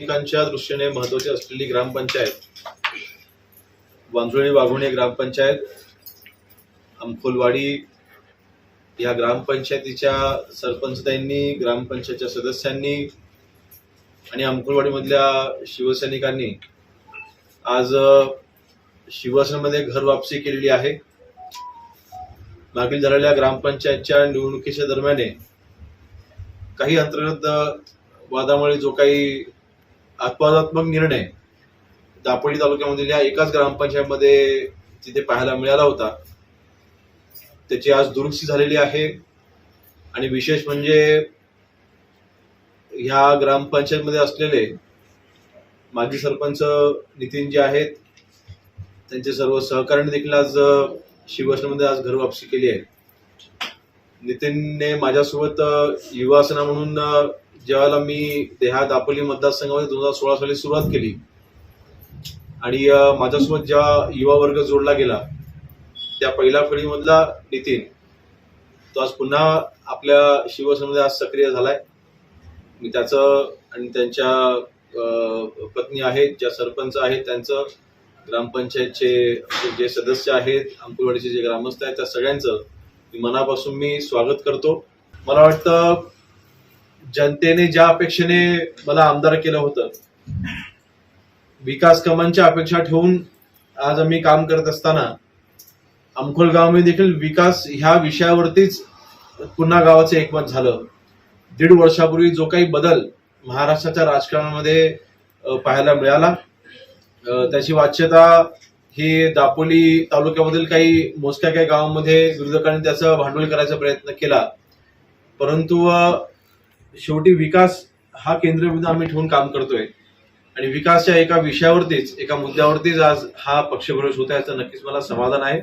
नागरिकांच्या दृष्टीने महत्वाची असलेली ग्रामपंचायत. वांजुळी वाघुणे ग्रामपंचायत अंखोलवाडी या ग्रामपंचायतीच्या सरपंचताईंनी ग्रामपंचायतच्या सदस्यांनी आणि अंकुलवाडीमधल्या शिवसैनिकांनी आज शिवसेनेमध्ये घर वापसी केलेली आहे. मागील झालेल्या ग्रामपंचायतच्या निवडणुकीच्या दरम्याने काही अंतर्गत वादामुळे जो काही अपवादात्मक निर्णय. दापोली तालुक्यामधील या एकाच ग्रामपंचायतमध्ये तिथे पाहायला मिळाला होता त्याची आज दुरुस्ती झालेली आहे. आणि विशेष म्हणजे ह्या ग्रामपंचायतमध्ये असलेले माजी सरपंच नितीन जे आहेत त्यांचे सर्व सहकार्याने देखील आज शिवसेनेमध्ये आज घर वापसी केली आहे नितीनने माझ्यासोबत युवासना म्हणून ज्यावेळेला मी देहा दापोली मतदारसंघामध्ये दोन हजार सोळा साली सुरुवात केली आणि माझ्यासोबत ज्या युवा वर्ग जोडला गेला त्या पहिल्या फळीमधला नितीन तो आज पुन्हा आपल्या शिवसेनेमध्ये आज सक्रिय झालाय. मी त्याचं आणि त्यांच्या पत्नी आहेत ज्या सरपंच आहेत त्यांचं ग्रामपंचायतचे जे सदस्य आहेत अंकुरवाडीचे जे ग्रामस्थ आहेत त्या सगळ्यांचं मनापासून मी स्वागत करतो. मला वाटतं जनतेने ज्या अपेक्षेने मला आमदार केलं होतं विकास कामांच्या अपेक्षा ठेवून आज आम्ही काम करत असताना अंकोल गावामध्ये देखील विकास ह्या विषयावरतीच पुन्हा गावाचं एकमत झालं. दीड वर्षापूर्वी जो काही बदल महाराष्ट्राच्या राजकारणामध्ये पाहायला मिळाला. त्याची वाच्यता ही दापोली तालुक्यामधील काही मोजक्या काही गावांमध्ये विरोधकांनी त्याचं भांडवल करायचा प्रयत्न केला. परंतु शेवटी विकास हा केंद्रबिंदू आम्ही ठेवून काम करतोय. आणि विकासच्या एका विषयावरतीच एका मुद्द्यावरतीच आज हा पक्षप्रवेश होता याचं नक्कीच मला समाधान आहे.